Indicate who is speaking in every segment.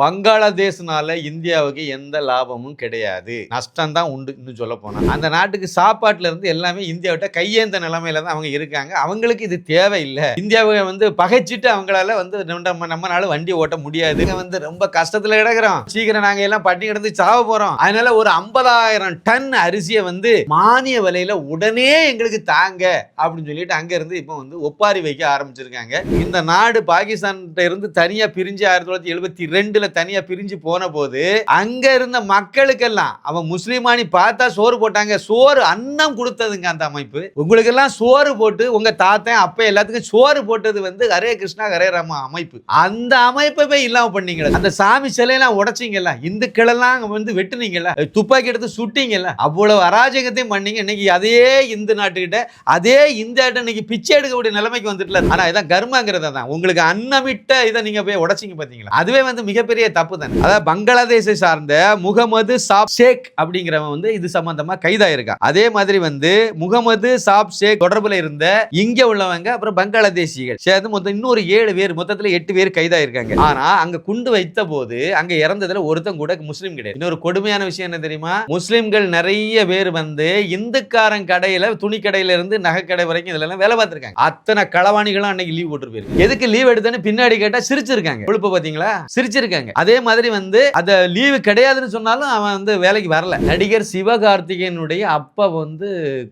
Speaker 1: வங்காளதேசனால இந்தியாவுக்கு எந்த லாபமும் கிடையாது. நஷ்டம் தான் உண்டு இன்னும் சொல்ல போனா அந்த நாட்டுக்கு சாப்பாட்டுல இருந்து எல்லாமே இந்தியாவிட்ட கையேந்த நிலைமையில தான் அவங்க இருக்காங்க. அவங்களுக்கு இது தேவையில்லை. இந்தியாவை வந்து பகைச்சிட்டு அவங்களால வந்து நம்ம நம்மளால வண்டி ஓட்ட முடியாது. வந்து ரொம்ப கஷ்டத்துல கிடக்குறோம் சீக்கிரம் நாங்க எல்லாம் பட்டி கிடந்து சாவ போறோம். அதனால ஒரு ஐம்பதாயிரம் டன் அரிசியை வந்து மானிய விலையில உடனே எங்களுக்கு தாங்க அப்படின்னு சொல்லிட்டு அங்க இருந்து இப்போ வந்து ஒப்பாரி வைக்க ஆரம்பிச்சிருக்காங்க. இந்த நாடு பாகிஸ்தான் இருந்து தனியா பிரிஞ்சு ஆயிரத்தி தொள்ளாயிரத்தி எழுபத்தி ரெண்டுல தனியா பிரிஞ்சு போன போது அங்க இருந்த மக்களுக்கெல்லாம் அவன் முஸ்லிமானி பார்த்தா சோறு போட்டாங்க சோறு அன்னம் கொடுத்ததுங்க அந்த அமைப்பு. உங்களுக்கு எல்லாம் சோறு போட்டு உங்க தாத்தன் அப்ப எல்லாத்துக்கும் சோறு போட்டது வந்து ஹரே கிருஷ்ணா ஹரே ராமா அமைப்பு. அந்த அமைப்பை இல்லாம பண்ணீங்களா. அந்த சாமி சிலையெல்லாம் உடைச்சிங்கல்ல இந்துக்கள் எல்லாம் வந்து வெட்டுனீங்கல்ல துப்பாக்கி எடுத்து சுட்டீங்கல்ல அவ்வளவு அராஜகத்தையும் பண்ணீங்க. இன்னைக்கு அதே இந்து நாட்டுக்கிட்ட அதே இந்தியாட்ட இன்னைக்கு பிச்சை எடுக்கக்கூடிய நிலைமைக்கு வந்துட்டுல. ஆனா இதான் கர்மாங்கிறத தான் உங்களுக்கு அன்னமிட்ட இதை நீங்க போய் உடைச்சிங்க பாத்தீங்களா? அதுவே வந்து மிகப்பெரிய தப்பு தானே அதாவது பங்களாதேஷை சார்ந்த முகமது சாப் ஷேக் அப்படிங்கிறவன் வந்து இது சம்பந்தமா கைதாயிருக்கான் அதே மாதிரி வந்து முகமது சாப் ஷேக் தொடர்புல இருந்த இங்க உள்ளவங்க அப்புறம் பங்களாதேசிகள் சேர்ந்து மொத்தம் இன்னொரு ஏழு பேர் மொத்தத்துல எட்டு பேர் கைதாயிருக்காங்க. ஆனா அங்க குண்டு வைத்த போது அங்க இறந்ததுல ஒருத்தன் கூட முஸ்லீம் கிடையாது. இன்னொரு கொடுமையான விஷயம் என்ன தெரியுமா? முஸ்லீம்கள் நிறைய பேர் வந்து இந்துக்காரன் கடையில துணி கடையில இருந்து நகை கடை வரைக்கும் இதுல எல்லாம் வேலை பார்த்திருக்காங்க. அத்தனை களவாணிகளும் அன்னைக்கு லீவ் போட்டு போயிருக்கு. எதுக்கு லீவ் எடுத்தேன்னு பின்னாடி கேட்டா சிரிச்சிருக்காங்க. கொழுப்பு பாத்தீங்களா சிரிச்சிருக்காங்க. அதே மாதிரி வந்து அத லீவு கிடையாதுன்னு சொன்னாலும் அவன் வந்து வேலைக்கு வரல. நடிகர் சிவகார்த்திகேயனுடைய அப்பா வந்து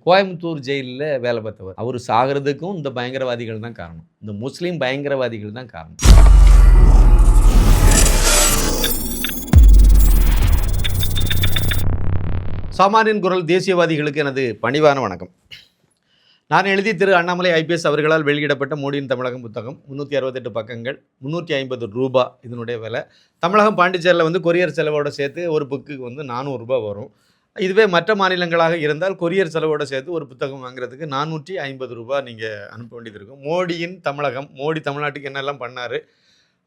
Speaker 1: கோயம்புத்தூர் ஜெயிலில் வேலை பார்த்தவர். அவர் சாகிறதுக்கும் இந்த பயங்கரவாதிகள் தான் காரணம். இந்த முஸ்லீம் பயங்கரவாதிகள் தான் காரணம். சாமானியன் குரல் தேசியவாதிகளுக்கு எனது பணிவான வணக்கம். நான் எழுதி திரு அண்ணாமலை ஐபிஎஸ் அவர்களால் வெளியிடப்பட்ட மோடியின் தமிழகம் புத்தகம். முந்நூற்றி அறுபத்தெட்டு பக்கங்கள் முந்நூற்றி ஐம்பது ரூபா இதனுடைய விலை. தமிழகம் பாண்டிச்சேரியில் வந்து கொரியர் செலவோடு சேர்த்து ஒரு புக்குக்கு வந்து நானூறுரூபா வரும். இதுவே மற்ற மாநிலங்களாக இருந்தால் கொரியர் செலவோட சேர்த்து ஒரு புத்தகம் வாங்குறதுக்கு நானூற்றி ஐம்பது ரூபா நீங்கள் அனுப்ப வேண்டியது இருக்கும். மோடியின் தமிழகம் மோடி தமிழ்நாட்டுக்கு என்னெல்லாம் பண்ணார்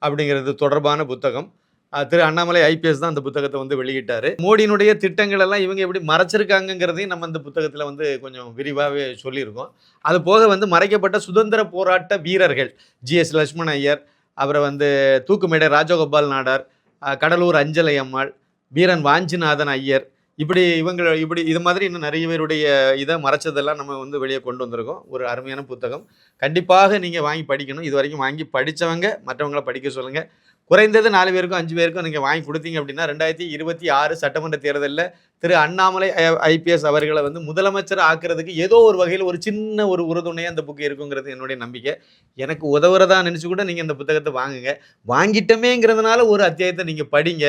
Speaker 1: அப்படிங்கிறது தொடர்பான புத்தகம். திரு அண்ணாமலை ஐபிஎஸ் தான் அந்த புத்தகத்தை வந்து வெளியிட்டார். மோடியினுடைய திட்டங்கள் எல்லாம் இவங்க எப்படி மறைச்சிருக்காங்கங்கிறதையும் நம்ம அந்த புத்தகத்தில் வந்து கொஞ்சம் விரிவாகவே சொல்லியிருக்கோம். அது போக வந்து மறைக்கப்பட்ட சுதந்திர போராட்ட வீரர்கள் ஜிஎஸ் லட்சுமண் ஐயர் அப்புறம் வந்து தூக்குமேடை ராஜகோபால் நாடார் கடலூர் அஞ்சலை அம்மாள் வீரன் வாஞ்சிநாதன் ஐயர் இப்படி இவங்க இப்படி இது மாதிரி இன்னும் நிறைய பேருடைய இதை மறைச்சதெல்லாம் நம்ம வந்து வெளியே கொண்டு வந்திருக்கோம். ஒரு அருமையான புத்தகம். கண்டிப்பாக நீங்கள் வாங்கி படிக்கணும். இது வரைக்கும் வாங்கி படித்தவங்க மற்றவங்கள படிக்க சொல்லுங்கள் குறைந்தது நாலு பேருக்கும் அஞ்சு பேருக்கும் நீங்கள் வாங்கி கொடுத்தீங்க அப்படின்னா ரெண்டாயிரத்தி இருபத்தி ஆறு சட்டமன்ற தேர்தலில் திரு அண்ணாமலை ஐபிஎஸ் அவர்களை வந்து முதலமைச்சர் ஆக்குறதுக்கு ஏதோ ஒரு வகையில் ஒரு சின்ன ஒரு உறுதுணையாக அந்த புக்கு இருக்குங்கிறது என்னுடைய நம்பிக்கை. எனக்கு உதவுறதா நினச்சி கூட நீங்கள் இந்த புத்தகத்தை வாங்குங்க. வாங்கிட்டமேங்கிறதுனால ஒரு அத்தியாயத்தை நீங்கள் படிங்க.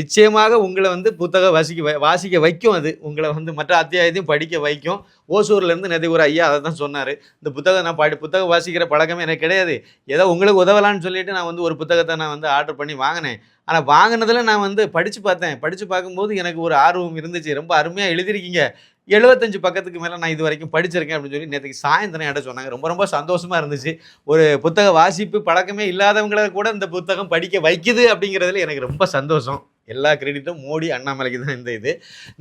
Speaker 1: நிச்சயமாக உங்களை வந்து புத்தகம் வாசிக்க வாசிக்க வைக்கும் அது. உங்களை வந்து மற்ற அத்தியாயத்தையும் படிக்க வைக்கும். ஓசூர்லேருந்து நதி ஒரு ஐயா அதை தான் சொன்னார். இந்த புத்தகம் நான் படி புத்தகம் வாசிக்கிற பழக்கமே எனக்கு கிடையாது. ஏதோ உங்களுக்கு உதவலான்னு சொல்லிட்டு நான் வந்து ஒரு புத்தகத்தை நான் வந்து ஆர்டர் பண்ணி வாங்கினேன். ஆனால் வாங்கினதில் நான் வந்து படித்து பார்த்தேன். படித்து பார்க்கும்போது எனக்கு ஒரு ஆர்வம் இருந்துச்சு. ரொம்ப அருமையாக எழுதிருக்கீங்க எழுபத்தஞ்சு பக்கத்துக்கு மேலே நான் இது வரைக்கும் படிச்சிருக்கேன் அப்படின்னு சொல்லி நேற்றுக்கு சாயந்தரம் இடம் சொன்னாங்க. ரொம்ப ரொம்ப சந்தோஷமாக இருந்துச்சு. ஒரு புத்தக வாசிப்பு பழக்கமே இல்லாதவங்கள கூட இந்த புத்தகம் படிக்க வைக்குது அப்படிங்கிறதுல எனக்கு ரொம்ப சந்தோஷம். எல்லா கிரெடிட்டும் மோடி அண்ணாமலைக்கு தான் இந்த இது.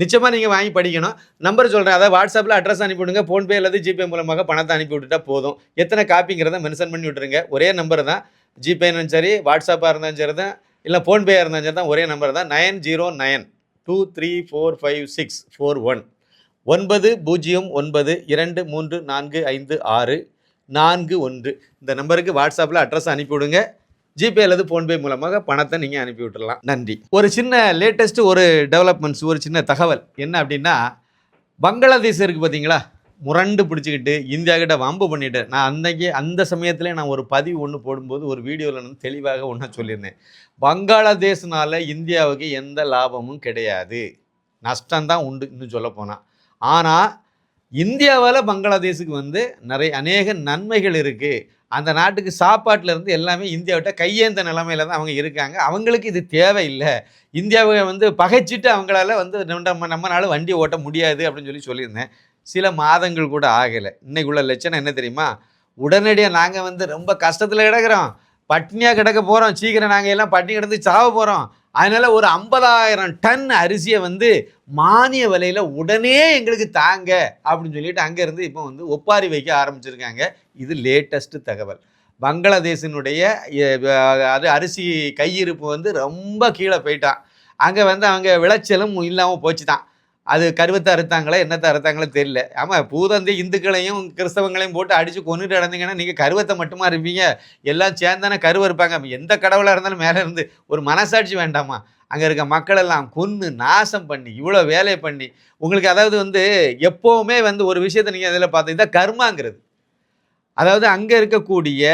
Speaker 1: நிச்சயமாக நீங்கள் வாங்கி படிக்கணும். நம்பர் சொல்கிறேன் அதாவது வாட்ஸ்அப்பில் அட்ரஸ் அனுப்பிவிடுங்க. ஃபோன்பே அல்லது ஜிபே மூலமாக பணத்தை அனுப்பி விட்டுட்டா போதும். எத்தனை காப்பிங்கிறத மென்ஷன் பண்ணி விட்டுருங்க. ஒரே நம்பர் தான். ஜிபேனும் சரி வாட்ஸ்அப்பாக இருந்தாலும் சரி தான். இல்லை ஃபோன்பேயாக இருந்தாலும் சரி தான் ஒரே நம்பர் தான். Nine zero nine two three four five six four one. ஒன்பது பூஜ்ஜியம் ஒன்பது இரண்டு மூன்று நான்கு ஐந்து ஆறு நான்கு ஒன்று. இந்த நம்பருக்கு வாட்ஸ்அப்பில் அட்ரஸ் அனுப்பிவிடுங்க. ஜிபே அல்லது ஃபோன்பே மூலமாக பணத்தை நீங்கள் அனுப்பி விட்டுறலாம் நன்றி. ஒரு சின்ன லேட்டஸ்ட் ஒரு டெவலப்மெண்ட்ஸ் ஒரு சின்ன தகவல். என்ன அப்படின்னா பங்களாதேஷ் இருக்குது பார்த்தீங்களா? முரண்டு பிடிச்சிக்கிட்டு இந்தியா கிட்ட வம்பு பண்ணிட்டு. நான் அன்னைக்கு அந்த சமயத்தில் நான் ஒரு பதிவு ஒன்று போடும்போது ஒரு வீடியோவில் வந்து தெளிவாக ஒன்று சொல்லியிருந்தேன். பங்களாதேஷ்னால இந்தியாவுக்கு எந்த லாபமும் கிடையாது. நஷ்டம்தான் உண்டு இன்னும் சொல்ல போனால் ஆனால் இந்தியாவால் பங்களாதேஷுக்கு வந்து நிறைய அநேக நன்மைகள் இருக்குது அந்த நாட்டுக்கு சாப்பாட்டிலேருந்து எல்லாமே இந்தியாவிட்ட கையேந்த நிலமையில தான் அவங்க இருக்காங்க. அவங்களுக்கு இது தேவையில்லை. இந்தியாவை வந்து பகைச்சிட்டு அவங்களால வந்து நம்ம நம்மளால வண்டி ஓட்ட முடியாது அப்படின்னு சொல்லி சொல்லியிருந்தேன். சில மாதங்கள் கூட ஆகலை. இன்னைக்குள்ள லட்சணம் என்ன தெரியுமா? உடனடியாக நாங்கள் வந்து ரொம்ப கஷ்டத்தில் கிடக்குறோம். பட்னியாக கிடக்க போகிறோம் சீக்கிரம் நாங்கள் எல்லாம் பட்டினி கிடந்து சாவ போகிறோம் அதனால் ஒரு ஐம்பதாயிரம் டன் அரிசியை வந்து மானிய விலையில் உடனே எங்களுக்கு தாங்க அப்படின்னு சொல்லிட்டு அங்கேருந்து இப்போ வந்து ஒப்பாரி வைக்க ஆரம்பிச்சிருக்காங்க. இது லேட்டஸ்ட்டு தகவல். பங்களாதேஷினுடைய அது அரிசி கையிருப்பு வந்து ரொம்ப கீழே போயிட்டான். அங்கே வந்து அவங்க விளைச்சலும் இல்லாமல் போச்சு தான் அது கருவத்தை அறுத்தாங்களா என்னத்தை அறுத்தாங்களோ தெரியல. ஆமாம் பூதந்தி இந்துக்களையும் கிறிஸ்தவங்களையும் போட்டு அடித்து கொண்டுட்டு நடந்தீங்கன்னா நீங்கள் கருவத்தை மட்டுமா இருப்பீங்க எல்லாம் சேர்ந்தானே கருவை இருப்பாங்க. எந்த கடவுளாக இருந்தாலும் மேலே இருந்து ஒரு மனசாட்சி வேண்டாமா? அங்கே இருக்க மக்கள் எல்லாம் கொன்று நாசம் பண்ணி இவ்வளோ வேலையை பண்ணி உங்களுக்கு அதாவது வந்து எப்போவுமே வந்து ஒரு விஷயத்தை நீங்கள் இதில் பார்த்தீங்கன்னா கர்மாங்கிறது. அதாவது அங்கே இருக்கக்கூடிய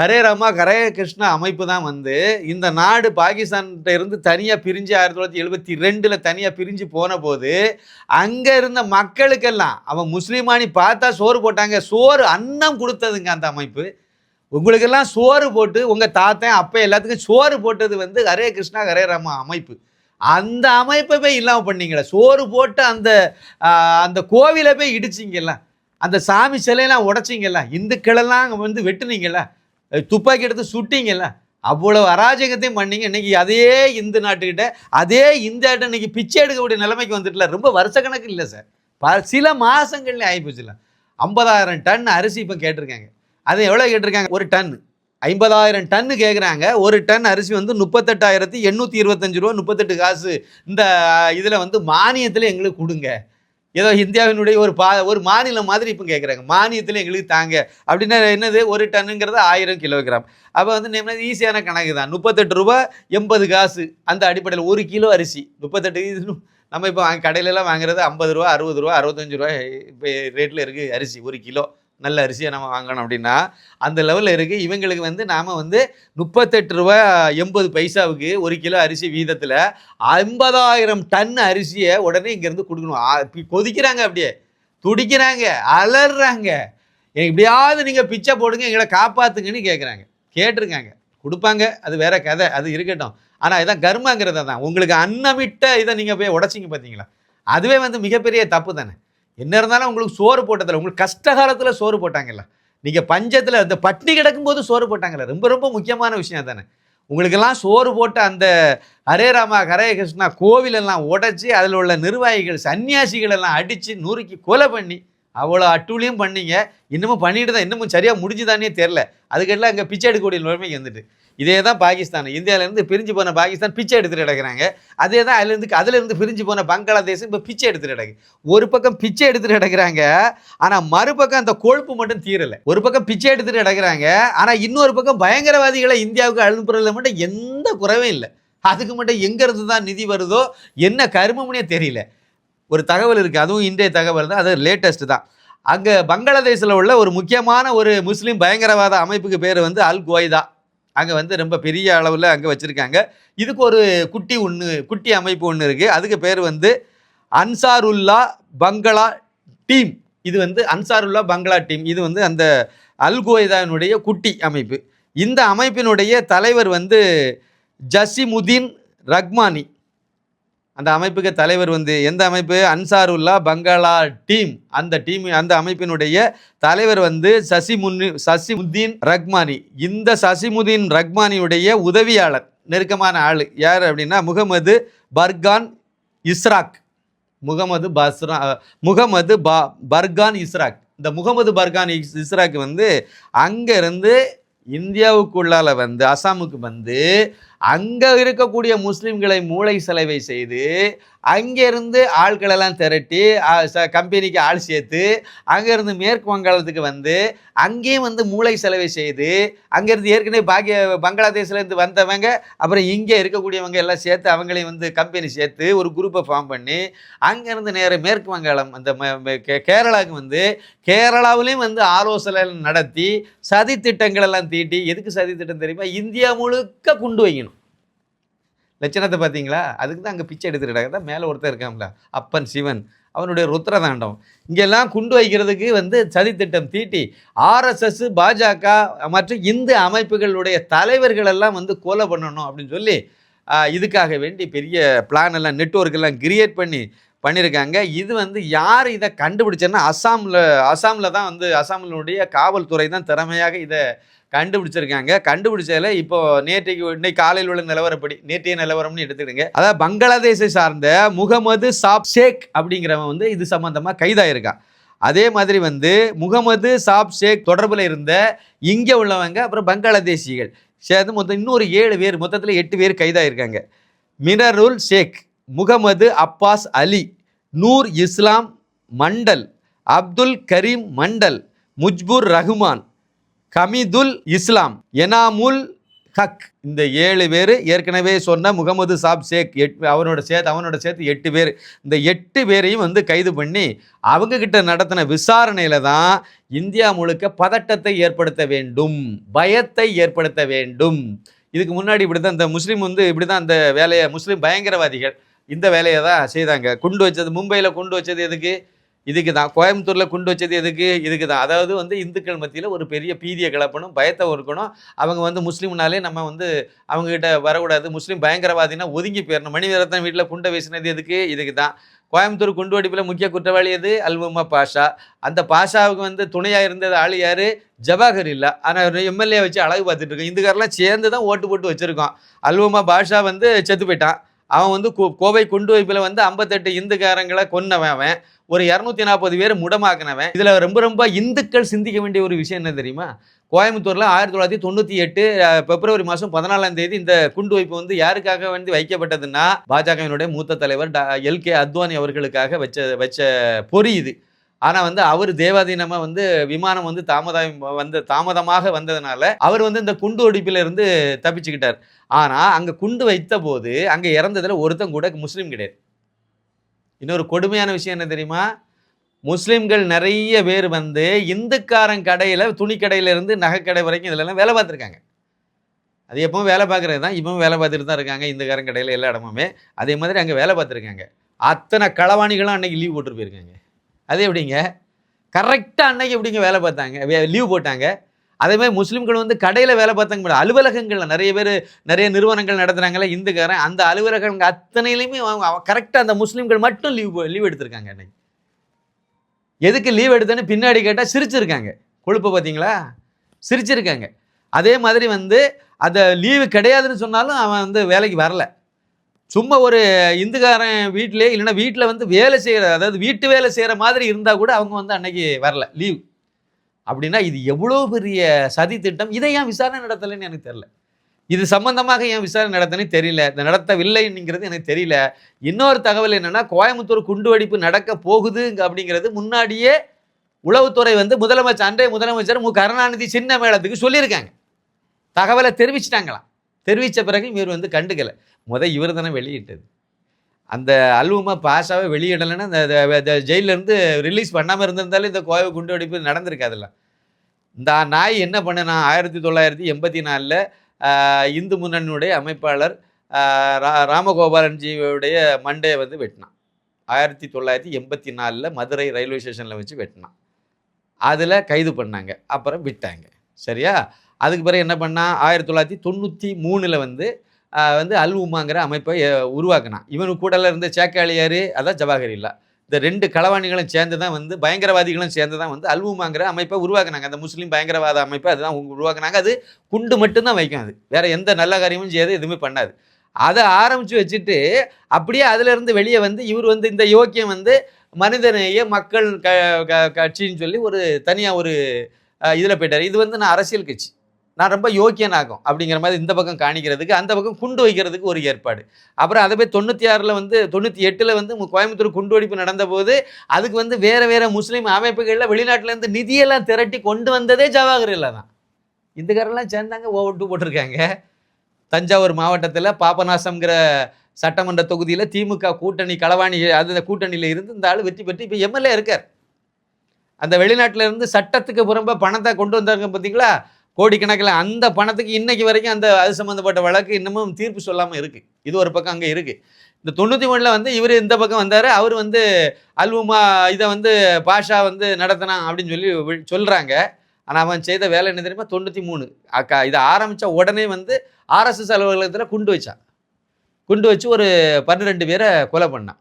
Speaker 1: ஹரே ராமா ஹரே கிருஷ்ணா அமைப்பு தான் வந்து இந்த நாடு பாகிஸ்தான்கிட்ட இருந்து தனியாக பிரிஞ்சு ஆயிரத்தி தொள்ளாயிரத்தி எழுபத்தி ரெண்டில் தனியாக பிரிஞ்சு போன போது அங்கே இருந்த மக்களுக்கெல்லாம் அவன் முஸ்லீமானி பார்த்தா சோறு போட்டாங்க சோறு அன்னம் கொடுத்ததுங்க அந்த அமைப்பு. உங்களுக்கெல்லாம் சோறு போட்டு உங்கள் தாத்தன் அப்போ எல்லாத்துக்கும் சோறு போட்டது வந்து ஹரே கிருஷ்ணா ஹரே ராமா அமைப்பு. அந்த அமைப்பை போய் இல்லாமல் பண்ணீங்களே சோறு போட்டு அந்த அந்த கோவிலை போய் இடிச்சிங்கல்ல அந்த சாமி சிலையெல்லாம் உடைச்சிங்கல்ல இந்துக்களெல்லாம் வந்து வெட்டுனீங்கல்ல துப்பாக்கி எடுத்து சுட்டிங்கல்ல அவ்வளோ அராஜகத்தையும் பண்ணீங்க. இன்னைக்கு அதே இந்து நாட்டுக்கிட்ட அதே இந்தியாட்ட இன்னைக்கு பிச்சை எடுக்கக்கூடிய நிலைமைக்கு வந்துட்டுல. ரொம்ப வருஷ கணக்கு இல்லை சார் ப சில மாதங்கள்லேயே ஆகிப்போச்சுல ஐம்பதாயிரம் டன் அரிசி இப்போ கேட்டிருக்காங்க. அது எவ்வளோ கேட்டிருக்காங்க? ஒரு டன். ஐம்பதாயிரம் டன்னு கேட்குறாங்க ஒரு டன் அரிசி வந்து முப்பத்தெட்டாயிரத்தி எண்ணூற்றி இருபத்தஞ்சு ரூபா முப்பத்தெட்டு காசு. இந்த இதில் வந்து மானியத்தில் எங்களுக்கு கொடுங்க. ஏதோ இந்தியாவினுடைய ஒரு பா ஒரு மாநிலம் மாதிரி இப்போ கேட்குறாங்க மானியத்தில் எங்களுக்கு தாங்க. அப்படின்னா என்னது? ஒரு டன்னுங்கிறது ஆயிரம் கிலோகிராம். அப்போ வந்து நம்ம ஈஸியான கணக்கு தான். முப்பத்தெட்டு ரூபா எண்பது காசு. அந்த அடிப்படையில் ஒரு கிலோ அரிசி. முப்பத்தெட்டு இது நம்ம இப்போ வாங்க கடையிலலாம் வாங்குறது ஐம்பது ரூபா அறுபது ரூபா அறுபத்தஞ்சு ரூபா இப்போ ரேட்டில் இருக்குது அரிசி ஒரு கிலோ. நல்ல அரிசியை நம்ம வாங்கணும் அப்படின்னா அந்த லெவலில் இருக்குது இவங்களுக்கு வந்து நாம் வந்து முப்பத்தெட்டு ரூபா எண்பது பைசாவுக்கு ஒரு கிலோ அரிசி வீதத்தில் ஐம்பதாயிரம் டன் அரிசியை உடனே இங்கேருந்து கொடுக்கணும். கொதிக்கிறாங்க அப்படியே. துடிக்கிறாங்க அலறாங்க. எப்படியாவது நீங்கள் பிச்சை போடுங்க எங்களை காப்பாற்றுங்கன்னு கேட்குறாங்க கேட்டிருக்காங்க. கொடுப்பாங்க. அது வேற கதை. அது இருக்கட்டும். ஆனால் இதான் கர்மாங்கிறத தான் உங்களுக்கு அன்னமிட்ட இதை நீங்கள் போய் உடச்சிங்க பார்த்தீங்களா அதுவே வந்து மிகப்பெரிய தப்பு தானே. என்ன இருந்தாலும் உங்களுக்கு சோறு போட்டதில்ல. உங்களுக்கு கஷ்ட காலத்தில் சோறு போட்டாங்கல்ல. நீங்கள் பஞ்சத்தில் அந்த பட்டினி கிடக்கும்போது சோறு போட்டாங்கல்ல. ரொம்ப ரொம்ப முக்கியமான விஷயம் தானே உங்களுக்கெல்லாம் சோறு போட்ட அந்த ஹரே ராமா ஹரே கிருஷ்ணா கோவிலெல்லாம் உடைச்சி அதில் உள்ள நிர்வாகிகள் சன்னியாசிகள் எல்லாம் அடித்து நுறுக்கி கொலை பண்ணி அவ்வளோ அட்டூழியும் பண்ணீங்க. இன்னமும் பண்ணிட்டு தான் இன்னமும் சரியாக முடிஞ்சுதானே தெரில அதுக்கெல்லாம் அங்கே பிச்சை எடுக்கக்கூடிய நிலைமைக்கு வந்துட்டு. இதே தான் பாகிஸ்தான். இந்தியாவிலேருந்து பிரிஞ்சு போன பாகிஸ்தான் பிச்சை எடுத்துட்டு கிடக்கிறாங்க. அதே தான் அதுலேருந்து அதுலேருந்து பிரிஞ்சு போன பங்களாதேஷும் இப்போ பிச்சை எடுத்துகிட்டு கிடக்கு. ஒரு பக்கம் பிச்சை எடுத்துகிட்டு கிடக்குறாங்க. ஆனால் மறுபக்கம் அந்த கொழுப்பு மட்டும் தீரலை. ஒரு பக்கம் பிச்சை எடுத்துகிட்டு கிடக்கிறாங்க. ஆனால் இன்னொரு பக்கம் பயங்கரவாதிகளை இந்தியாவுக்கு அனுப்புறதுல மட்டும் எந்த குறைவும் இல்லை. அதுக்கு மட்டும் எங்கேருந்து தான் நிதி வருதோ என்ன கருமம்னே தெரியல. ஒரு தகவல் இருக்குது அதுவும் இன்றைய தகவல் தான். அது லேட்டஸ்ட் தான். அங்கே பங்களாதேஷில் உள்ள ஒரு முக்கியமான ஒரு முஸ்லீம் பயங்கரவாத அமைப்புக்கு பேர் வந்து அல் குவைதா அங்கே வந்து ரொம்ப பெரிய அளவில் அங்கே வச்சுருக்காங்க. இதுக்கு ஒரு குட்டி ஒன்று குட்டி அமைப்பு ஒன்று இருக்குது அதுக்கு பேர் வந்து அன்சாருல்லா பங்களா டீம். இது வந்து அன்சாருல்லா பங்களா டீம். இது வந்து அந்த அல் குட்டி அமைப்பு. இந்த அமைப்பினுடைய தலைவர் வந்து ஜசிமுதீன் ரஹ்மானி அந்த அமைப்புக்கு தலைவர் வந்து எந்த அமைப்பு? அன்சாருல்லா பங்களா டீம். அந்த டீம் அந்த அமைப்பினுடைய தலைவர் வந்து சசிமுன்னு சசிமுதீன் ரஹ்மானி இந்த சசிமுதீன் ரஹ்மானியுடைய உதவியாளர் நெருக்கமான ஆள். யார் அப்படின்னா முகமது பர்கான் இஸ்ராக். முகமது பஸ்ரா முகமது பா பர்கான் இஸ்ராக். இந்த முகமது பர்கான் இஸ் இஸ்ராக் வந்து அங்கேருந்து இந்தியாவுக்குள்ளால வந்து அசாமுக்கு வந்து அங்கே இருக்கக்கூடிய முஸ்லீம்களை மூளை செலவை செய்து அங்கேருந்து ஆட்களெல்லாம் திரட்டி ச- கம்பெனிக்கு ஆள் சேர்த்து அங்கேருந்து மேற்கு வங்காளத்துக்கு வந்து அங்கேயும் வந்து மூளை செலவை செய்து அங்கேருந்து ஏற்கனவே பாக்கிய பங்களாதேஷ்லேருந்து வந்தவங்க அப்புறம் இங்கே இருக்கக்கூடியவங்க எல்லாம் சேர்த்து அவங்களையும் வந்து கம்பெனி சேர்த்து ஒரு குரூப்பை ஃபார்ம் பண்ணி அங்கேருந்து நேர மேற்கு வங்காளம் அந்த ம- கே- கேரளாவுக்கு வந்து கேரளாவிலையும் வந்து ஆலோசனை நடத்தி சதி திட்டங்கள் எல்லாம் தீட்டி எதுக்கு சதி திட்டம் தெரியுமா? இந்தியா முழுக்க குண்டு வைக்கணும். லட்சணத்தை பார்த்தீங்களா? அதுக்கு தான் அங்கே பிச்சை எடுத்துக்கிட்டாங்க. தான் மேலே ஒருத்தர் இருக்காங்களா அப்பன் சிவன். அவனுடைய ருத்ரதாண்டம். இங்கெல்லாம் குண்டு வைக்கிறதுக்கு வந்து சதித்திட்டம் தீட்டி ஆர்எஸ்எஸ் பாஜக மற்றும் இந்து அமைப்புகளுடைய தலைவர்களெல்லாம் வந்து கொலை பண்ணணும் அப்படின்னு சொல்லி இதுக்காக வேண்டி பெரிய பிளான் எல்லாம் நெட்ஒர்க் எல்லாம் கிரியேட் பண்ணி பண்ணியிருக்காங்க. இது வந்து யார் இதை கண்டுபிடிச்சேன்னா அசாமில் அஸ்ஸாமில் தான் வந்து அசாமினுடைய காவல்துறை தான் திறமையாக இதை கண்டுபிடிச்சிருக்காங்க. கண்டுபிடிச்சதில் இப்போ நேற்றைக்கு இன்னைக்கு காலையில் உள்ள நிலவரப்படி நேற்றைய நிலவரம்னு எடுத்துக்கிடுங்க. அதாவது பங்களாதேஷை சார்ந்த முகமது சாப் ஷேக் அப்படிங்கிறவன் வந்து இது சம்மந்தமாக கைதாயிருக்கான். அதே மாதிரி வந்து முகமது சாப் ஷேக் தொடர்பில் இருந்த இங்கே உள்ளவங்க அப்புறம் பங்களாதேசிகள் சேர்ந்து மொத்தம் இன்னொரு ஏழு பேர் மொத்தத்தில் எட்டு பேர் கைதாயிருக்காங்க. மினருல் ஷேக் முகமது அப்பாஸ் அலி நூர் இஸ்லாம் மண்டல் அப்துல் கரீம் மண்டல் முஜ்புர் ரஹ்மான் கமிதுல் இஸ்லாம் எனாமுல் ஹக். இந்த ஏழு பேர் ஏற்கனவே சொன்ன முகமது சாப் ஷேக் எட் அவனோட சேர்த்து அவனோட சேர்த்து எட்டு பேர். இந்த எட்டு பேரையும் வந்து கைது பண்ணி அவங்கக்கிட்ட நடத்தின விசாரணையில் தான் இந்தியா முழுக்க பதட்டத்தை ஏற்படுத்த வேண்டும் பயத்தை ஏற்படுத்த வேண்டும். இதுக்கு முன்னாடி இப்படி தான் இந்த முஸ்லீம் வந்து இப்படி தான் இந்த வேலையை முஸ்லீம் பயங்கரவாதிகள் இந்த வேலையை தான் செய்தாங்க. குண்டு வச்சது மும்பையில் குண்டு வச்சது எதுக்கு? இதுக்கு தான். கோயம்புத்தூரில் குண்டு வச்சது எதுக்கு? இதுக்கு தான். அதாவது வந்து இந்துக்கள் மத்தியில் ஒரு பெரிய பீதியை கிளப்பணும் பயத்தை ஒருக்கணும் அவங்க வந்து முஸ்லீம்னாலே நம்ம வந்து அவங்ககிட்ட வரக்கூடாது. முஸ்லீம் பயங்கரவாதினா ஒதுங்கி போயிடணும் மணிவரத்தன் வீட்டில் குண்டை வீசினது எதுக்கு? இதுக்கு தான். கோயம்புத்தூர் குண்டு வெடிப்பில் முக்கிய குற்றவாளி எது? அல்வமா பாஷா. அந்த பாஷாவுக்கு வந்து துணையாக இருந்தது ஆள் யார்? ஜவாஹர் இல்லை. ஆனால் எம்எல்ஏ வச்சு அழகு பார்த்துட்டு இருக்கோம் இந்துக்காரெல்லாம் சேர்ந்து தான் ஓட்டு போட்டு வச்சுருக்கோம். அல்வமா பாஷா வந்து செத்து போயிட்டான். அவன் வந்து கோவை குண்டு வைப்பில் வந்து ஐம்பத்தெட்டு இந்துக்காரங்களை கொன்னவன் அவன். ஒரு இரநூத்தி நாற்பது பேர் முடமாக்கினவன். இதில் ரொம்ப ரொம்ப இந்துக்கள் சிந்திக்க வேண்டிய ஒரு விஷயம் என்ன தெரியுமா? கோயம்புத்தூரில் ஆயிரத்தி தொள்ளாயிரத்தி தொண்ணூற்றி எட்டு பிப்ரவரி மாதம் பதினாலாம் தேதி இந்த குண்டு வைப்பு வந்து யாருக்காக வந்து வைக்கப்பட்டதுன்னா பாஜகவினுடைய மூத்த தலைவர் எல் கே அத்வானி அவர்களுக்காக வச்ச வச்ச பொறி இது. ஆனால் வந்து அவர் தேவாதீனமாக வந்து விமானம் வந்து தாமதம் வந்து தாமதமாக வந்ததுனால அவர் வந்து இந்த குண்டு வெடிப்பில் இருந்து தப்பிச்சுக்கிட்டார். ஆனால் அங்கே குண்டு வைத்த போது அங்கே இறந்ததில் ஒருத்தன் கூட முஸ்லீம் கிடையாது. இன்னொரு கொடுமையான விஷயம் என்ன தெரியுமா? முஸ்லீம்கள் நிறைய பேர் வந்து இந்துக்காரன் கடையில் துணிக்கடையில இருந்து நகைக்கடை வரைக்கும் இதெல்லாம் வேலை பார்த்துருக்காங்க. அது எப்பவும் வேலை பார்க்குறது தான் இப்பவும் வேலை பார்த்துட்டு தான் இருக்காங்க இந்துக்காரன் கடையில் எல்லா இடமுமே. அதே மாதிரி அங்கே வேலை பார்த்துருக்காங்க. அத்தனை களவாணிகளும் அன்னைக்கு லீவ் போட்டு போயிருக்காங்க. அது எப்படிங்க? கரெக்டாக அன்னைக்கு எப்படிங்க வேலை பார்த்தாங்க? லீவ் போட்டாங்க. அதே மாதிரி முஸ்லீம்கள் வந்து கடையில் வேலை பார்த்தாங்க பாரு, அலுவலகங்களில் நிறைய பேர் நிறைய நிறுவனங்கள் நடத்துகிறாங்களே இந்துக்காரன் அந்த அலுவலகங்கள் அத்தனையிலையுமே அவங்க கரெக்டாக அந்த முஸ்லீம்கள் மட்டும் லீவ் லீவ் எடுத்திருக்காங்க அன்னைக்கு. எதுக்கு லீவ் எடுத்தேன்னு பின்னாடி கேட்டால் சிரிச்சிருக்காங்க. கொழுப்பை பார்த்தீங்களா? சிரிச்சிருக்காங்க. அதே மாதிரி வந்து அந்த லீவு கிடையாதுன்னு சொன்னாலும் அவன் வந்து வேலைக்கு வரல. சும்மா ஒரு இந்துக்காரன் வீட்டிலே இல்லைன்னா வீட்டில் வந்து வேலை செய்கிற அதாவது வீட்டு வேலை செய்கிற மாதிரி இருந்தால் கூட அவங்க வந்து அன்னைக்கு வரல லீவ் அப்படின்னா இது எவ்வளோ பெரிய சதி திட்டம்? இதை ஏன் விசாரணை நடத்தலைன்னு எனக்கு தெரில இது சம்பந்தமாக ஏன் விசாரணை நடத்தணும்னு தெரியல. இந்த நடத்தவில்லைங்கிறது எனக்கு தெரியல. இன்னொரு தகவல் என்னென்னா கோயம்புத்தூர் குண்டுவெடிப்பு நடக்க போகுது அப்படிங்கிறது முன்னாடியே உளவுத்துறை வந்து முதலமைச்சர் அன்றைய முதலமைச்சர் மு. கருணாநிதி சின்ன மேளத்துக்கு சொல்லியிருக்காங்க. தகவலை தெரிவிச்சிட்டாங்களாம். தெரிவித்த பிறகு இவர் வந்து கண்டுக்கலை. முத இவர் தானே வெளியிட்டது. அந்த அல்பமாக பாஸாகவே வெளியிடலைன்னா இந்த ஜெயிலேருந்து ரிலீஸ் பண்ணாமல் இருந்திருந்தாலும் இந்த கோவை குண்டு வெடிப்பு நடந்திருக்காதுல்ல இந்த நாய் என்ன பண்ணுனா ஆயிரத்தி தொள்ளாயிரத்தி எண்பத்தி நாலில் இந்து முன்னணியுடைய அமைப்பாளர் ரா- ராமகோபாலன்ஜியுடைய மண்டையை வந்து வெட்டினான். ஆயிரத்தி தொள்ளாயிரத்தி எண்பத்தி நாலில் மதுரை ரயில்வே ஸ்டேஷனில் வச்சு வெட்டினான். அதில் கைது பண்ணாங்க அப்புறம் விட்டாங்க. சரியா? அதுக்கு பிறகு என்ன பண்ணால் ஆயிரத்தி தொள்ளாயிரத்தி தொண்ணூற்றி மூணில் வந்து வந்து அல் உமாங்கிற அமைப்பை அஹ், உருவாக்கினான். இவனு கூடல இருந்த சேக்காளியார் அதான் ஜவாஹரில்லா இந்த ரெண்டு களவாணிகளும் சேர்ந்து தான் வந்து பயங்கரவாதிகளும் சேர்ந்து தான் வந்து அல் உமாங்கிற அமைப்பை உருவாக்குனாங்க. அந்த முஸ்லீம் பயங்கரவாத அமைப்பை அதுதான் உருவாக்குனாங்க. அது குண்டு மட்டும்தான் வைக்கும் அது. வேற எந்த நல்ல காரியமும் செய்யாது எதுவுமே பண்ணாது. அதை ஆரம்பித்து வச்சுட்டு அப்படியே அதிலிருந்து வெளியே வந்து இவர் வந்து இந்த யோக்கியம் வந்து மனிதநேய மக்கள் க க- கட்சின்னு சொல்லி ஒரு தனியாக ஒரு இதில் போயிட்டார். இது வந்து நான் அரசியல் கட்சி. நான் ரொம்ப யோக்கியனாகும் அப்படிங்கிற மாதிரி இந்த பக்கம் காணிக்கிறதுக்கு அந்த பக்கம் குண்டு வைக்கிறதுக்கு ஒரு ஏற்பாடு. அப்புறம் அதை போய் தொண்ணூற்றி ஆறில் வந்து தொண்ணூற்றி எட்டில் வந்து கோயம்புத்தூர் குண்டு வெடிப்பு நடந்தபோது அதுக்கு வந்து வேறு வேறு முஸ்லீம் அமைப்புகளில் வெளிநாட்டிலேருந்து நிதியெல்லாம் திரட்டி கொண்டு வந்ததே ஜவாஹர் தான். இந்துக்காரெல்லாம் சேர்ந்தாங்க ஓட்டு போட்டிருக்காங்க. தஞ்சாவூர் மாவட்டத்தில் பாபநாசம்ங்கிற சட்டமன்ற தொகுதியில் திமுக கூட்டணி களவாணி அந்த கூட்டணியில் இருந்து இந்த ஆள் வெற்றி பெற்று இப்போ எம்எல்ஏ இருக்கார். அந்த வெளிநாட்டிலேருந்து சட்டத்துக்கு புறம்ப பணத்தை கொண்டு வந்தாங்க பார்த்தீங்களா கோடிக்கணக்கில் அந்த பணத்துக்கு இன்றைக்கி வரைக்கும் அந்த அது சம்மந்தப்பட்ட வழக்கு இன்னமும் தீர்ப்பு சொல்லாமல் இருக்குது இது ஒரு பக்கம் அங்கே இருக்குது இந்த தொண்ணூற்றி ஒன்றில் வந்து இவர் இந்த பக்கம் வந்தார். அவர் வந்து அல்வுமா இதை வந்து பாஷா வந்து நடத்தினான் அப்படின்னு சொல்லி வி- ஆனால் அவன் செய்த வேலை என்ன தெரியுமா? தொண்ணூற்றி மூணு அக்கா இதை ஆரம்பித்த உடனே வந்து ஆர்எஸ்எஸ் அலுவலகத்தில் குண்டு வச்சான். குண்டு வச்சு ஒரு பன்னிரெண்டு பேரை கொலை பண்ணான்.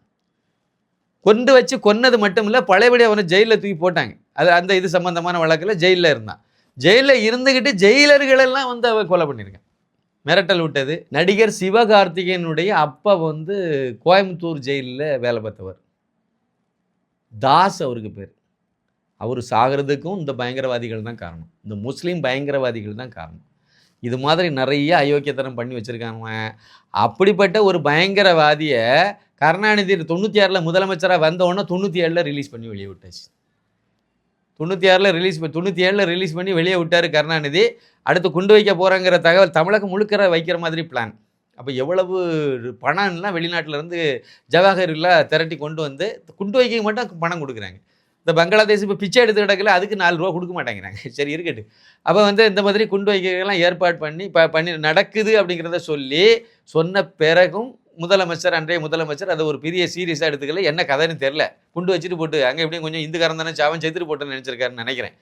Speaker 1: கொண்டு வச்சு கொன்னது மட்டும் இல்லை பழையபடி அவனை ஜெயிலில் தூக்கி போட்டாங்க. அது அந்த இது சம்மந்தமான வழக்கில் ஜெயிலில் இருந்தான். ஜெயிலில் இருந்துக்கிட்டு ஜெயிலர்களெல்லாம் வந்து அவ கொலை பண்ணியிருக்கேன் மிரட்டல் விட்டது. நடிகர் சிவகார்த்திகேயனுடைய அப்பா வந்து கோயம்புத்தூர் ஜெயிலில் வேலை பார்த்தவர். தாஸ் அவருக்கு பேர். அவர் சாகிறதுக்கும் இந்த பயங்கரவாதிகள் தான் காரணம். இந்த முஸ்லீம் பயங்கரவாதிகள் தான் காரணம். இது மாதிரி நிறைய அயோக்கியத்தனம் பண்ணி வச்சுருக்காங்க. அப்படிப்பட்ட ஒரு பயங்கரவாதியை கருணாநிதி தொண்ணூற்றி ஆறில் முதலமைச்சராக வந்த உடனே தொண்ணூற்றி ஏழில் ரிலீஸ் பண்ணி வெளியே விட்டாச்சு. தொண்ணூற்றி ஆறில் ரிலீஸ் தொண்ணூற்றி ஏழில் ரிலீஸ் பண்ணி வெளியே விட்டார் கருணாநிதி. அடுத்து குண்டு வைக்க போகிறாங்கிற தகவல் தமிழகம் முழுக்கிற வைக்கிற மாதிரி பிளான் அப்போ எவ்வளவு பணம்லாம் வெளிநாட்டிலேருந்து ஜவஹர்லாம் திரட்டி கொண்டு வந்து குண்டு வைக்க மட்டும் பணம் கொடுக்குறாங்க. இந்த பங்களாதேஷ் இப்போ பிச்சை எடுத்து கிடக்கல அதுக்கு நாலு ரூபா கொடுக்க மாட்டேங்கிறாங்க. சரி இருக்கட்டு அப்போ வந்து இந்த மாதிரி குண்டு வைக்கலாம் ஏற்பாடு பண்ணி ப பண்ணி நடக்குது அப்படிங்கிறத சொல்லி சொன்ன பிறகும் முதலமைச்சர் அன்றைய முதலமைச்சர் அதை ஒரு பெரிய சீரியஸாக எடுத்துக்கல. என்ன கதைன்னு தெரில குண்டு வச்சுட்டு போட்டு அங்கே எப்படியும் கொஞ்சம் இந்துக்காரன் தானே சாவன் செத்துட்டு போட்டுன்னு நினச்சிருக்காருன்னு நினைக்கிறேன்.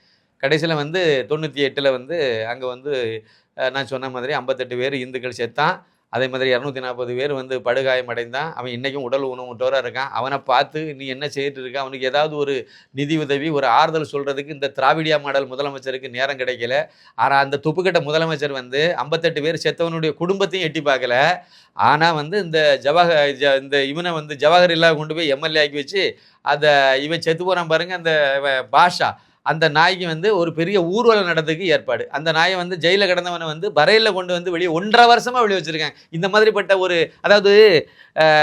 Speaker 1: கடைசியில் வந்து தொண்ணூற்றி எட்டில் வந்து அங்கே வந்து நான் சொன்ன மாதிரி ஐம்பத்தெட்டு பேர் இந்துக்கள் செத்தான். அதே மாதிரி இரநூத்தி நாற்பது பேர் வந்து படுகாயம் அடைந்தான். அவன் இன்றைக்கும் உடல் ஊனமுற்றோராக இருக்கான். அவனை பார்த்து நீ என்ன செய்துட்டு இருக்க? அவனுக்கு ஏதாவது ஒரு நிதி உதவி ஒரு ஆறுதல் சொல்கிறதுக்கு இந்த திராவிடியா மாடல் முதலமைச்சருக்கு நேரம் கிடைக்கல. ஆனால் அந்த துப்புக்கட்ட முதலமைச்சர் வந்து ஐம்பத்தெட்டு பேர் செத்தவனுடைய குடும்பத்தையும் எட்டி பார்க்கல. ஆனால் வந்து இந்த ஜவஹர் ஜ இந்த இவனை வந்து ஜவஹர் இல்லா கொண்டு போய் எம்எல்ஏ ஆக்கி வச்சு அதை இவன் செத்து போகிறான் பாருங்கள் அந்த பாஷா. அந்த நாய்க்கு வந்து ஒரு பெரிய ஊர்வலம் நடந்ததுக்கு ஏற்பாடு. அந்த நாயை வந்து ஜெயிலில் கிடந்தவனை வந்து பறையில் கொண்டு வந்து வெளியே ஒன்றரை வருஷமாக வெளியே வச்சுருக்காங்க. இந்த மாதிரிப்பட்ட ஒரு அதாவது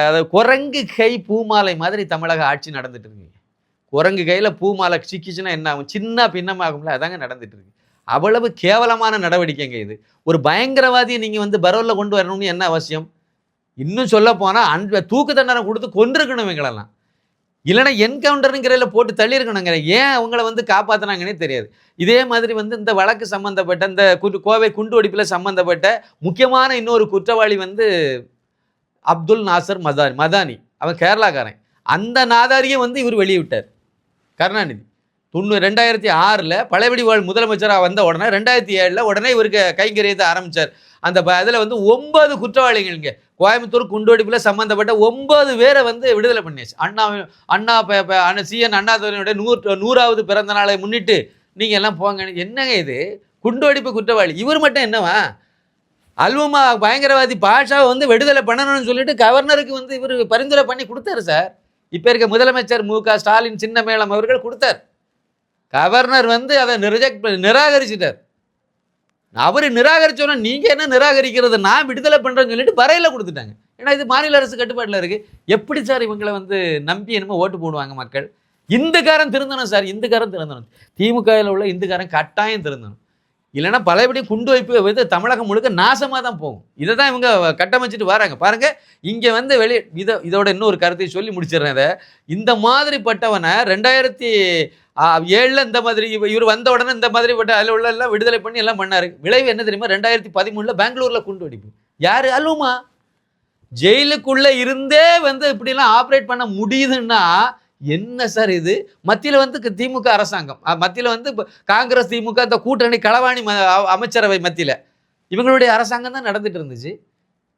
Speaker 1: அதாவது குரங்கு கை பூமாலை மாதிரி தமிழக ஆட்சி நடந்துட்டு இருக்கு. குரங்கு கையில் பூமாலை சிக்கிச்சுன்னா என்ன ஆகும்? சின்ன பின்னமாகும்ல அதாங்க நடந்துட்டு இருக்கு. அவ்வளவு கேவலமான நடவடிக்கைங்க இது. ஒரு பயங்கரவாதியை நீங்கள் வந்து பரோலில் கொண்டு வரணும்னு என்ன அவசியம்? இன்னும் சொல்ல போனால் அன்ப தூக்கு தண்டனை கொடுத்து கொண்டிருக்கணும் இவங்களெல்லாம். இல்லைன்னா என்கவுண்டருங்கிறதில் போட்டு தள்ளியிருக்கணுங்க ஏன் அவங்கள வந்து காப்பாற்றினாங்கன்னே தெரியாது. இதே மாதிரி வந்து இந்த வழக்கு சம்மந்தப்பட்ட இந்த குண்டு கோவை குண்டு வெடிப்பில் சம்மந்தப்பட்ட முக்கியமான இன்னொரு குற்றவாளி வந்து அப்துல் நாசர் மதானி மதானி. அவன் கேரளாக்காரன். அந்த நாதாரியை வந்து இவர் வெளியே விட்டார் கருணாநிதி. தொண்ணூ ரெண்டாயிரத்தி ஆறில் பழையபடி வாழ் முதலமைச்சராக வந்த உடனே ரெண்டாயிரத்தி ஏழில் உடனே இவருக்கு கைங்கரியத்தை ஆரம்பித்தார் அந்த அதில் வந்து ஒன்பது குற்றவாளிகள்ங்க. கோயம்புத்தூர் குண்டுவெடிப்பில் சம்மந்தப்பட்ட ஒன்பது பேரை வந்து விடுதலை பண்ணியாச்சு. அண்ணா அண்ணா ப- அண்ணா சிஎன் அண்ணாதுரையினுடைய நூறு நூறாவது பிறந்த நாளை முன்னிட்டு நீங்கள் எல்லாம் போங்க என்னங்க இது? குண்டுவெடிப்பு குற்றவாளி. இவர் மட்டும் என்னவா? அல்வமா பயங்கரவாதி பாஷாவை வந்து விடுதலை பண்ணணும்னு சொல்லிட்டு கவர்னருக்கு வந்து இவர் பரிந்துரை பண்ணி கொடுத்தாரு சார். இப்போ இருக்க முதலமைச்சர் மு க ஸ்டாலின் சின்ன மேளம் அவர்கள் கொடுத்தார். கவர்னர் வந்து அதை ரிஜெக்ட் நிராகரிச்சிட்டார். அவர் நிராகரிச்சோன்னா நீங்கள் என்ன நிராகரிக்கிறது? நான் விடுதலை பண்ணுறேன்னு சொல்லிட்டு வரையில் கொடுத்துட்டாங்க. ஏன்னா இது மாநில அரசு கட்டுப்பாட்டில் இருக்குது எப்படி சார் இவங்களை வந்து நம்பி என்னமோ ஓட்டு போடுவாங்க மக்கள்? இந்துக்காரன் திருந்தணும் சார். இந்துக்காரன் திருந்தணும். திமுகவில் உள்ள இந்துக்காரன் கட்டாயம் திருந்தணும். இல்லைன்னா பழையபடி குண்டு வைப்பு வந்து தமிழகம் முழுக்க நாசமாக தான் போகும். இதை தான் இவங்க கட்டமைச்சிட்டு வராங்க. பாருங்கள் இங்கே வந்து வெளியே இதை இதோட இன்னொரு கருத்தை சொல்லி முடிச்சிடுறேன் இதை. இந்த மாதிரிப்பட்டவனை ரெண்டாயிரத்தி ஏழில் இந்த மாதிரி இவ- இவர் வந்த உடனே இந்த மாதிரி விட்டு அதில் உள்ள எல்லாம் விடுதலை பண்ணி எல்லாம் பண்ணாரு. விளைவு என்ன தெரியுமா? ரெண்டாயிரத்தி பதிமூணில் பெங்களூரில் குண்டு வெடிப்பு. யார்? அலுமா. ஜெயிலுக்குள்ளே இருந்தே வந்து இப்படிலாம் ஆப்ரேட் பண்ண முடியுதுன்னா என்ன சார் இது? மத்தியில் வந்து திமுக அரசாங்கம். மத்தியில் வந்து காங்கிரஸ் திமுக இந்த கூட்டணி களவாணி அமைச்சரவை மத்தியில். இவங்களுடைய அரசாங்கம் தான் நடந்துட்டு இருந்துச்சு.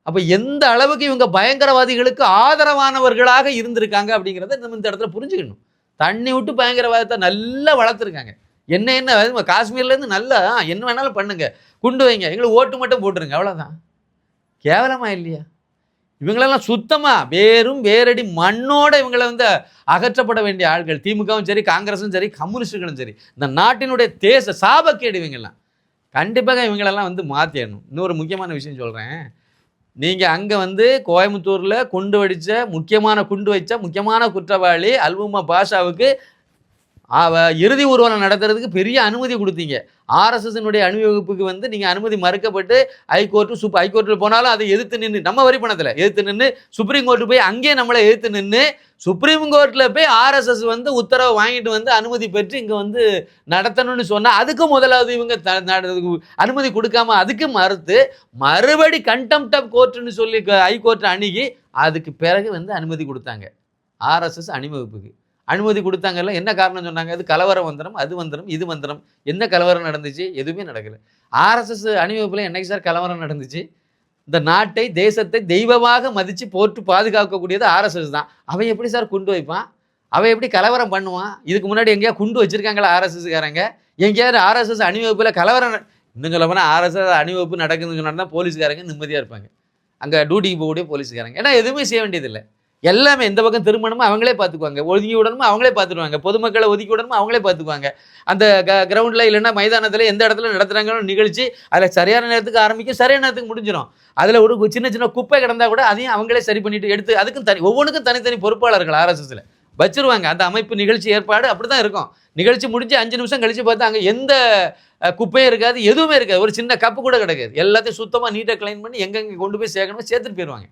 Speaker 1: அப்போ எந்த அளவுக்கு இவங்க பயங்கரவாதிகளுக்கு ஆதரவானவர்களாக இருந்திருக்காங்க அப்படிங்கிறத நம்ம இந்த இடத்துல புரிஞ்சுக்கணும். தண்ணி விட்டு பயங்கரவாதத்தை நல்லா வளர்த்துருக்காங்க. என்ன என்ன காஷ்மீர்லேருந்து நல்லா என்ன வேணாலும் பண்ணுங்க. குண்டு வைங்க. எங்களுக்கு ஓட்டு மட்டும் போட்டுருங்க. அவ்வளோதான் கேவலமா இல்லையா? இவங்களெல்லாம் சுத்தமாக வேறும் வேரடி மண்ணோட இவங்களை வந்து அகற்றப்பட வேண்டிய ஆள்கள். திமுகவும் சரி காங்கிரஸும் சரி கம்யூனிஸ்டுகளும் சரி. இந்த நாட்டினுடைய தேச சாபக்கேடு இவங்கெல்லாம். கண்டிப்பாக இவங்களெல்லாம் வந்து மாற்றிடணும் இன்னொரு முக்கியமான விஷயம் சொல்கிறேன் நீங்கள் அங்கே வந்து கோயம்புத்தூரில் குண்டு வடித்த முக்கியமான குண்டு வச்ச முக்கியமான குற்றவாளி அல்புமா பாஷாவுக்கு இறுதி ஊர்வலம் நடத்துறதுக்கு பெரிய அனுமதி கொடுத்தீங்க. ஆர்எஸ்எஸ்னுடைய அணிவகுப்புக்கு வந்து நீங்கள் அனுமதி மறுக்கப்பட்டு ஹைகோர்ட்டு சுப் ஹைகோர்ட்டில் போனாலும் அதை எதிர்த்து நின்று நம்ம வரி பணத்தில் எதிர்த்து நின்று சுப்ரீம் கோர்ட்டு போய் அங்கேயே நம்மளை எதிர்த்து நின்று சுப்ரீம் கோர்ட்டில் போய் ஆர்எஸ்எஸ் வந்து உத்தரவு வாங்கிட்டு வந்து அனுமதி பெற்று இங்கே வந்து நடத்தணும்னு சொன்னால் அதுக்கு முதலாவது இவங்க த- அனுமதி கொடுக்காம அதுக்கு மறுத்து மறுபடி கண்டெம்ட் ஆஃப் கோர்ட்டுன்னு சொல்லி ஹைகோர்ட்டை அணுகி அதுக்கு பிறகு வந்து அனுமதி கொடுத்தாங்க. ஆர்எஸ்எஸ் அணிவகுப்புக்கு. அனுமதி கொடுத்தாங்கல்ல என்ன காரணம் சொன்னாங்க? அது கலவரம் வந்துடும் அது வந்துடும் இது வந்துடும் என்ன கலவரம் நடந்துச்சு? எதுவுமே நடக்கலை. ஆர்எஸ்எஸ் அணிவகுப்பில் என்னைக்கு சார் கலவரம் நடந்துச்சு? இந்த நாட்டை தேசத்தை தெய்வமாக மதித்து போட்டு பாதுகாக்கக்கூடியது ஆர்எஸ்எஸ் தான். அவன் எப்படி சார் குண்டு வைப்பான்? அவன் எப்படி கலவரம் பண்ணுவான்? இதுக்கு முன்னாடி எங்கேயா குண்டு வச்சுருக்காங்களா ஆர்எஸ்எஸ்காரங்க? எங்கேயாவது ஆர்எஸ்எஸ் அணிவகுப்பில் கலவரம் இன்னும் சொல்ல போனால் ஆர்எஸ்எஸ் அணிவகுப்பு நடக்குதுன்னு சொன்னா தான் போலீஸ்காரங்க நிம்மதியாக இருப்பாங்க. அங்கே டியூட்டிக்கு போகக்கூடிய போலீஸ்காரங்க. ஏன்னா எதுவுமே செய்ய வேண்டியதில்லை.
Speaker 2: எல்லாமே எந்த பக்கம் திருமணமோ அவங்களே பார்த்துக்குவாங்க. ஒதுக்கி விடணுமோ அவங்களே பார்த்துடுவாங்க. பொதுமக்களை ஒதுக்கி விடணுமோ அவங்களே பார்த்துக்குவாங்க. அந்த க கிரவுண்டில் இல்லைன்னா மைதானத்தில் எந்த இடத்துல நடத்துகிறாங்களோ நிகழ்ச்சி அதில் சரியான நேரத்துக்கு ஆரம்பிக்கும். சரியான நேரத்துக்கு முடிஞ்சிடும் அதில் ஒரு சின்ன சின்ன குப்பை கிடந்தால் கூட அதையும் அவங்களே சரி பண்ணிட்டு எடுத்து அதுக்கும் தனி ஒவ்வொன்றுக்கும் தனித்தனி பொறுப்பாளர்கள் ஆர்எஸ்எஸில் வச்சிருவாங்க. அந்த அமைப்பு நிகழ்ச்சி ஏற்பாடு அப்படி தான் இருக்கும். நிகழ்ச்சி முடிஞ்சு அஞ்சு நிமிஷம் கழிச்சு பார்த்தா அங்கே எந்த குப்பையும் இருக்காது எதுவுமே இருக்காது. ஒரு சின்ன கப்பு கூட கிடைக்காது. எல்லாத்தையும் சுத்தமாக நீட்டாக க்ளைன் பண்ணி எங்கெங்கே கொண்டு போய் சேர்க்கணுமோ சேர்த்துட்டு போயிடுவாங்க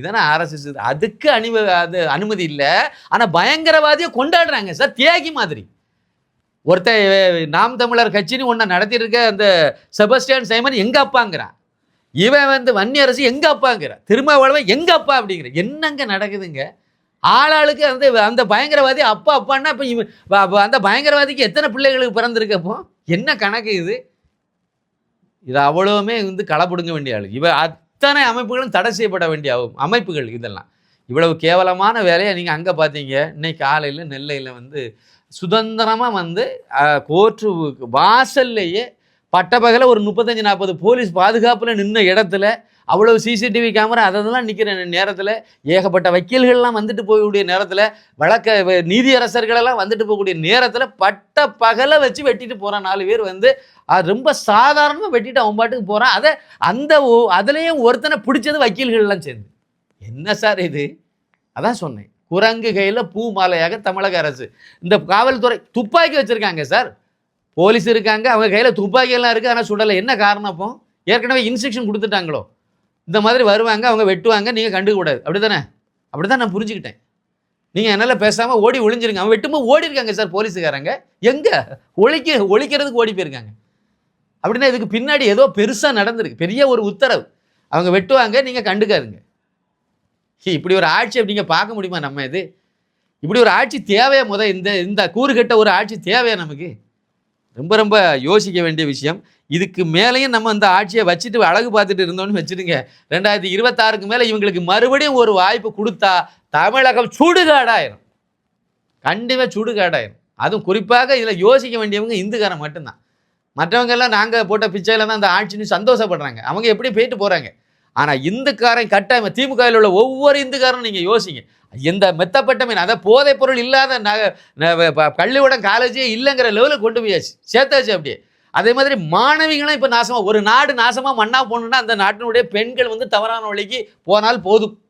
Speaker 2: இதானே ஆர்எஸ்எஸ் அதுக்கு அனும அது அனுமதி இல்லை. ஆனால் பயங்கரவாதியை கொண்டாடுறாங்க சார் தியாகி மாதிரி. ஒருத்தன் நாம் தமிழர் கட்சின்னு ஒன்றை நடத்திட்டு இருக்க அந்த செபஸ்டியன் சைமன் எங்கே அப்பாங்கிறான்? இவன் வந்து வன்னி அரசு எங்கே அப்பாங்கிறான்? திருமாவளவன் எங்கே அப்பா அப்படிங்கிற என்னங்க நடக்குதுங்க? ஆளாளுக்கு அந்த அந்த பயங்கரவாதி அப்பா அப்பான்னா இப்போ இவன் அந்த பயங்கரவாதிக்கு எத்தனை பிள்ளைகளுக்கு பிறந்திருக்கப்போ என்ன கணக்கு இது? இது அவ்வளவுமே வந்து களப்படுங்க வேண்டிய ஆளு. இவ அத்தனை அமைப்புகளும் தடை செய்யப்பட வேண்டிய அமைப்புகள் இதெல்லாம். இவ்வளவு கேவலமான வேலையை நீங்கள் அங்கே பார்த்தீங்க. இன்னைக்கு காலையில் நெல்லையில் வந்து சுதந்திரமாக வந்து கோர்ட்டு வாசல்லையே பட்டப்பகல ஒரு முப்பத்தஞ்சு நாற்பது போலீஸ் பாதுகாப்பில் நின்ன இடத்துல அவ்வளவு சிசிடிவி கேமரா அதெல்லாம் நிற்கிற நேரத்தில் ஏகப்பட்ட வக்கீல்கள்லாம் வந்துட்டு போகக்கூடிய நேரத்தில் வழக்க நீதியரசர்களெல்லாம் வந்துட்டு போகக்கூடிய நேரத்தில் பட்ட பகலை வச்சு வெட்டிட்டு போகிறான் நாலு பேர் வந்து அது ரொம்ப சாதாரணமாக வெட்டிட்டு அவன் பாட்டுக்கு போகிறான் அதை அந்த அதுலேயும் ஒருத்தனை பிடிச்சது வக்கீல்கள்லாம் சேர்ந்து. என்ன சார் இது? அதான் சொன்னேன். குரங்கு கையில் பூ மாலையாக தமிழக அரசு. இந்த காவல்துறை துப்பாக்கி வச்சுருக்காங்க சார். போலீஸ் இருக்காங்க அவங்க கையில் துப்பாக்கியெல்லாம் இருக்குது ஆனால் சுடலை. என்ன காரணம் அப்போ? ஏற்கனவே இன்ஸ்ட்ரக்ஷன் கொடுத்துட்டாங்களோ? இந்த மாதிரி வருவாங்க அவங்க வெட்டுவாங்க நீங்கள் கண்டுக்க கூடாது. அப்படி தானே அப்படி தான் நான் புரிஞ்சுக்கிட்டேன். நீங்கள் என்னால் பேசாமல் ஓடி ஒளிஞ்சிருங்க. அவன் வெட்டும்போது ஓடி இருக்காங்க சார் போலீஸுக்காரங்க எங்கே? ஒழிக்க ஒழிக்கிறதுக்கு ஓடி போயிருக்காங்க. அப்படின்னா இதுக்கு பின்னாடி ஏதோ பெருசாக நடந்திருக்கு. பெரிய ஒரு உத்தரவு. அவங்க வெட்டுவாங்க நீங்கள் கண்டுக்காதுங்க. இப்படி ஒரு ஆட்சி அப்படிங்க பார்க்க முடியுமா நம்ம இது? இப்படி ஒரு ஆட்சி தேவையா முத இந்த இந்த கூறுகட்ட ஒரு ஆட்சி தேவையா நமக்கு? ரொம்ப ரொம்ப யோசிக்க வேண்டிய விஷயம். இதுக்கு மேலேயும் நம்ம இந்த ஆட்சியை வச்சுட்டு அழகு பார்த்துட்டு இருந்தோம்னு வச்சுடுங்க. ரெண்டாயிரத்தி இருபத்தாறுக்கு மேலே இவங்களுக்கு மறுபடியும் ஒரு வாய்ப்பு கொடுத்தா தமிழகம் சுடுகாடாயிரும். கண்டிப்பாக சுடுகாடாயிரும். அதுவும் குறிப்பாக இதில் யோசிக்க வேண்டியவங்க இந்துக்காரன் மட்டும்தான். மற்றவங்க எல்லாம் நாங்கள் போட்ட பிச்சையில் தான் அந்த ஆட்சின்னு சந்தோஷப்படுறாங்க. அவங்க எப்படி போயிட்டு போகிறாங்க ஆனால் இந்துக்காரன் கட்டாயம் திமுகவில் உள்ள ஒவ்வொரு இந்துக்காரனும் நீங்கள் யோசிங்க. இந்த மெத்தப்பட்ட மீன் அதை போதைப் பொருள் இல்லாத ந- பள்ளிக்கூடம் காலேஜே இல்லைங்கிற லெவலுக்கு கொண்டு போயாச்சு சேர்த்தாச்சு அப்படியே. அதே மாதிரி மாணவிகளும் இப்போ நாசமாக ஒரு நாடு நாசமாக மண்ணாக போகணுன்னா அந்த நாட்டினுடைய பெண்கள் வந்து தவறான வழிக்கு போனால் போதும்.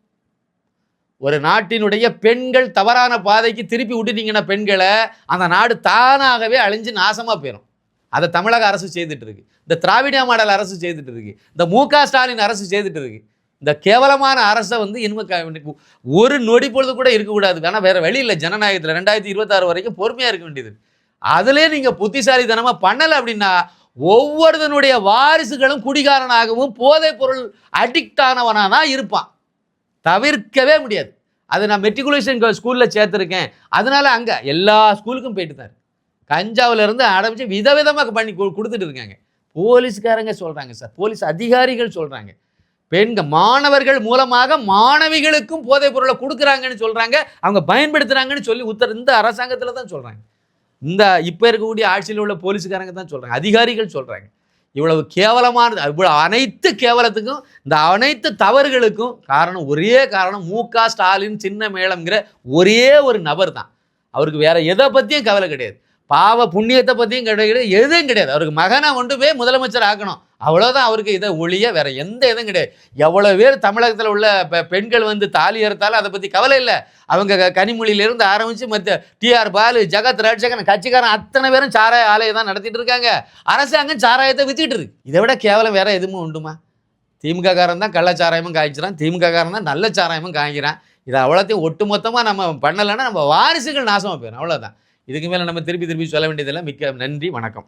Speaker 2: ஒரு நாட்டினுடைய பெண்கள் தவறான பாதைக்கு திருப்பி விட்டுட்டீங்கன்னா பெண்களை அந்த நாடு தானாகவே அழிஞ்சு நாசமாக போயிடும் அதை தமிழக அரசு செய்துட்டு இருக்கு. இந்த திராவிட மாடல் அரசு செய்துட்டு இருக்கு. இந்த மு ஸ்டாலின் அரசு செய்துட்டு இருக்கு. இந்த கேவலமான அரசை வந்து இனிமே க- ஒரு நொடி பொழுது கூட இருக்கக்கூடாது ஆனால் வேற வழி இல்லை. ஜனநாயகத்தில் ரெண்டாயிரத்தி இருபத்தாறு வரைக்கும் பொறுமையாக இருக்க வேண்டியது. அதுலேயே நீங்கள் புத்திசாலித்தனமாக பண்ணலை அப்படின்னா ஒவ்வொருத்தனுடைய வாரிசுகளும் குடிகாரனாகவும் போதைப் பொருள் அடிக்ட் ஆனவனாக தான் இருப்பான். தவிர்க்கவே முடியாது. அது நான் மெட்ரிகுலேஷன் ஸ்கூலில் சேர்த்துருக்கேன். அதனால அங்கே எல்லா ஸ்கூலுக்கும் போயிட்டு தான் கஞ்சாவிலேருந்து கஞ்சாவுல ஆரம்பித்து விதவிதமாக பண்ணி கொடுத்துட்டு இருக்காங்க. போலீஸ்காரங்க சொல்கிறாங்க சார். போலீஸ் அதிகாரிகள் சொல்கிறாங்க பெண்கள் மாணவர்கள் மூலமாக மாணவிகளுக்கும் போதைப் பொருளை கொடுக்குறாங்கன்னு சொல்கிறாங்க அவங்க பயன்படுத்துகிறாங்கன்னு சொல்லி உத்தர இந்த அரசாங்கத்தில் தான் சொல்கிறாங்க இந்த இப்போ இருக்கக்கூடிய ஆட்சியில் உள்ள போலீஸ்காரங்க தான் சொல்கிறாங்க அதிகாரிகள் சொல்கிறாங்க இவ்வளவு கேவலமானது இவ்வளவு அனைத்து கேவலத்துக்கும் இந்த அனைத்து தவறுகளுக்கும் காரணம் ஒரே காரணம் மு க ஸ்டாலின் சின்ன மேளம்ங்கிற ஒரே ஒரு நபர் தான். அவருக்கு வேற எதை பற்றியும் கவலை கிடையாது. பாவ புண்ணியத்தை பற்றியும் கிடையாது எதுவும் கிடையாது. அவருக்கு மகனை கொண்டு போய் முதலமைச்சர் ஆக்கணும். அவ்வளோதான் அவருக்கு இதை ஒழிய வேற எந்த இதுவும் கிடையாது. எவ்வளோ பேர் தமிழகத்தில் உள்ள பெண்கள் வந்து தாலி எடுத்தாலும் அதை பற்றி கவலை இல்லை. அவங்க க- ஆரம்பித்து மற்ற டிஆர் பாலு ஜெகத் ராஜகன் கட்சிக்காரன் அத்தனை பேரும் சாராய ஆலையை தான் நடத்திட்டு இருக்காங்க. அரசாங்கம் சாராயத்தை வித்துக்கிட்டு இருக்கு. இதை விட கேவலம் வேற எதுவும் உண்டுமா? திமுக காரன் தான் கள்ளச்சாராயமும் காய்ச்சிறான். திமுக காரன் தான் நல்ல சாராயமும் காய்க்கிறான். இதை அவ்வளோத்தையும் ஒட்டுமொத்தமாக நம்ம பண்ணலைன்னா நம்ம வாரிசுகள் நாசமாக போயிடும் அவ்வளோதான் இதுக்கு மேலே நம்ம திருப்பி திருப்பி சொல்ல வேண்டியதில்லை மிக்க நன்றி வணக்கம்.